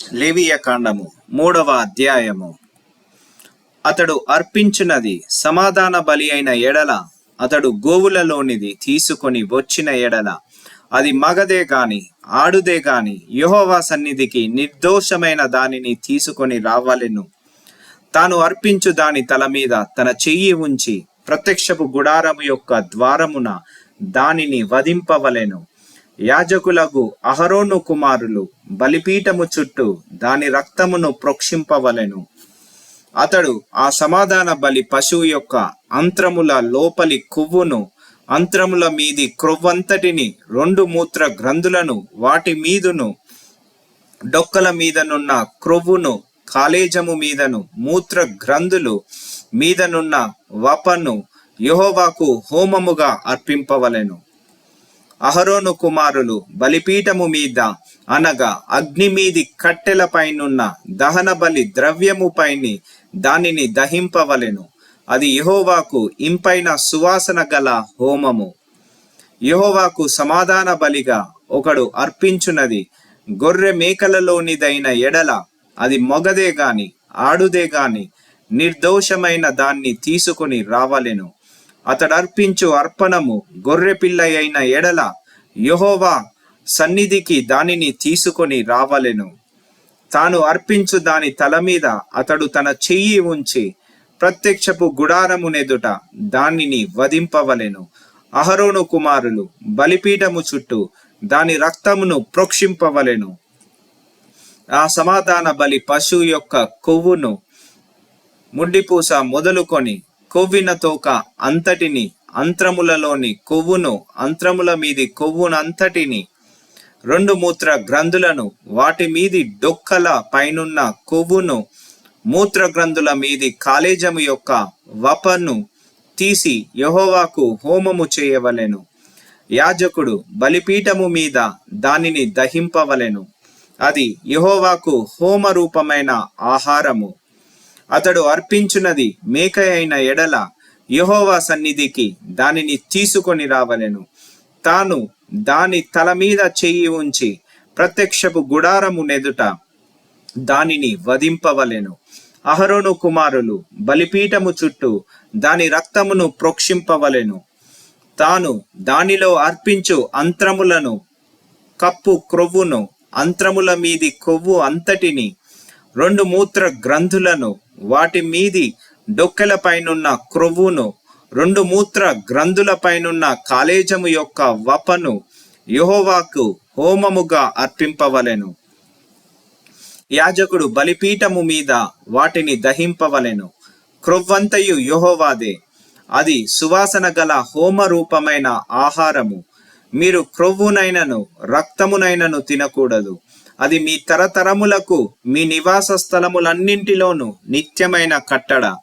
లేవియ కాండము మూడవ అధ్యాయము. అతడు అర్పించినది సమాధాన బలి అయిన ఎడల అతడు గోవులలోనిది తీసుకొని వచ్చిన ఎడల. అది మగదే గాని ఆడుదే గాని యెహోవా సన్నిధికి నిర్దోషమైన దానిని తీసుకొని రావలెను. తాను అర్పించు దాని తల మీద తన చెయ్యి ఉంచి ప్రత్యక్షపు గుడారము యొక్క ద్వారమున దానిని వధింపవలెను. యాజకులకు అహరోను కుమారులు బలిపీఠము చుట్టూ దాని రక్తమును ప్రోక్షింపవలెను. అతడు ఆ సమాధాన బలి పశువు యొక్క అంత్రముల లోపలి కొవ్వును అంత్రముల మీది క్రొవ్వంతటిని రెండు మూత్ర గ్రంథులను వాటి మీదును డొక్కల మీదనున్న క్రొవ్వును కాలేజము మీదను మూత్ర గ్రంథులు మీదనున్న వపను యహోవాకు హోమముగా అర్పింపవలెను. అహరోను కుమారులు బలిపీఠము మీద అనగా అగ్ని మీది కట్టెలపైనున్న దహన బలి ద్రవ్యముపైని దానిని దహింపవలెను. అది యహోవాకు ఇంపైన సువాసన గల హోమము. యహోవాకు సమాధాన బలిగా ఒకడు అర్పించున్నది గొర్రె మేకలలోనిదైన ఎడల అది మొగదే గాని ఆడుదే గాని నిర్దోషమైన దాన్ని తీసుకుని రావలెను. అతడు అర్పించు అర్పణము గొర్రె పిల్ల అయిన ఎడల యెహోవా సన్నిధికి దానిని తీసుకొని రావలెను. తాను అర్పించు దాని తల మీద అతడు తన చెయ్యి ఉంచి ప్రత్యక్షపు గుడారమునెదుట దానిని వధింపవలెను. అహరోను కుమారులు బలిపీఠము చుట్టూ దాని రక్తమును ప్రోక్షింపవలెను. ఆ సమాధాన బలి పశువు యొక్క కొవ్వును ముండిపూస మొదలుకొని కొవ్విన తోక అంతటిని అంత్రములలోని కొవ్వును అంత్రముల మీది కొవ్వునంతటిని రెండు మూత్ర గ్రంథులను వాటి మీది డొక్కల పైనున్న కొవ్వును మూత్ర గ్రంథుల మీది కాలేజము యొక్క వపను తీసి యహోవాకు హోమము చేయవలెను. యాజకుడు బలిపీఠము మీద దానిని దహింపవలెను. అది యహోవాకు హోమ రూపమైన ఆహారము. అతడు అర్పించున్నది మేక అయిన ఎడల యహోవా సన్నిధికి దానిని తీసుకొని రావలెను. తాను దాని తల మీద చెయ్యి ఉంచి ప్రత్యక్షపు గుడారము నెదుట దానిని వధింపవలెను. అహరోను కుమారులు బలిపీఠము చుట్టూ దాని రక్తమును ప్రోక్షింపవలెను. తాను దానిలో అర్పించు అంత్రములను కప్పు క్రొవ్వును అంత్రముల మీది కొవ్వు అంతటిని రెండు మూత్ర గ్రంథులను వాటి మీది డొక్కెల పైనున్న క్రొవ్వును రెండు మూత్ర గ్రంథుల పైనున్న కాలేజము యొక్క వపను యహోవాకు హోమముగా అర్పింపవలెను. యాజకుడు బలిపీఠము మీద వాటిని దహింపవలెను. క్రొవ్వంతయు యహోవాదే. అది సువాసన గల హోమ రూపమైన ఆహారము. మీరు క్రొవ్వునైనను రక్తమునైనను తినకూడదు. అది మీ తరతరములకు మీ నివాస స్థలములన్నింటిలోనూ నిత్యమైన కట్టడ.